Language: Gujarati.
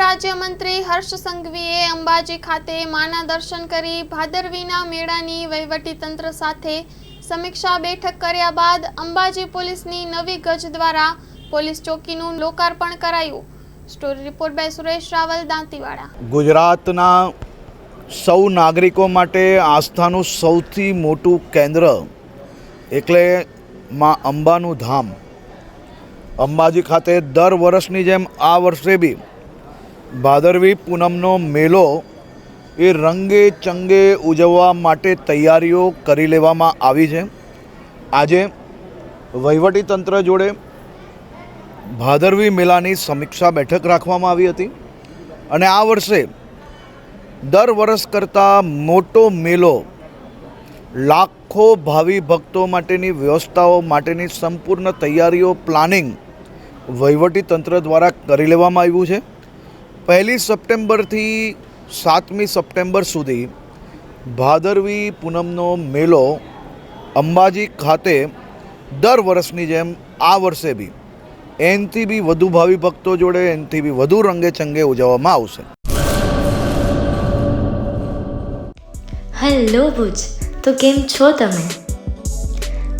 રાજ્યમંત્રી હર્ષ સંઘવીએ અંબાજી ખાતે માના દર્શન કરી ભાદરવીના મેળાની વહીવટીતંત્ર સાથે સમીક્ષા બેઠક કર્યા બાદ અંબાજી પોલીસની નવી ગજ દ્વારા પોલીસ ચોકીનું લોકાર્પણ કરાયું. Story report by Suresh Raval, Dantiwada. ગુજરાતના સૌ નાગરિકો માટે આસ્થાનું સૌથી મોટું કેન્દ્ર એટલે માં અંબાનું ધામ. અંબાજી ખાતે દર વર્ષની જેમ આ વર્ષે બી ભાદરવી પૂનમનો મેલો એ રંગે ચંગે ઉજવવા માટે તૈયારીઓ કરી લેવામાં આવી છે. આજે વહીવટીતંત્ર જોડે ભાદરવી મેલાની સમીક્ષા બેઠક રાખવામાં આવી હતી અને આ વર્ષે દર વર્ષ કરતાં મોટો મેલો લાખો ભાવિ ભક્તો માટેની વ્યવસ્થાઓ માટેની સંપૂર્ણ તૈયારીઓ પ્લાનિંગ વહીવટી તંત્ર દ્વારા કરી લેવામાં આવ્યું છે. પહેલી સપ્ટેમ્બરથી સાતમી સપ્ટેમ્બર સુધી ભાદરવી પૂનમનો મેળો અંબાજી ખાતે દર વર્ષની જેમ આ વર્ષે બી એનથી બી વધુ ભાવિ ભક્તો જોડે, એનથી બી વધુ રંગે ચંગે ઉજવવામાં આવશે. હેલો ભુજ, તો કેમ છો તમે?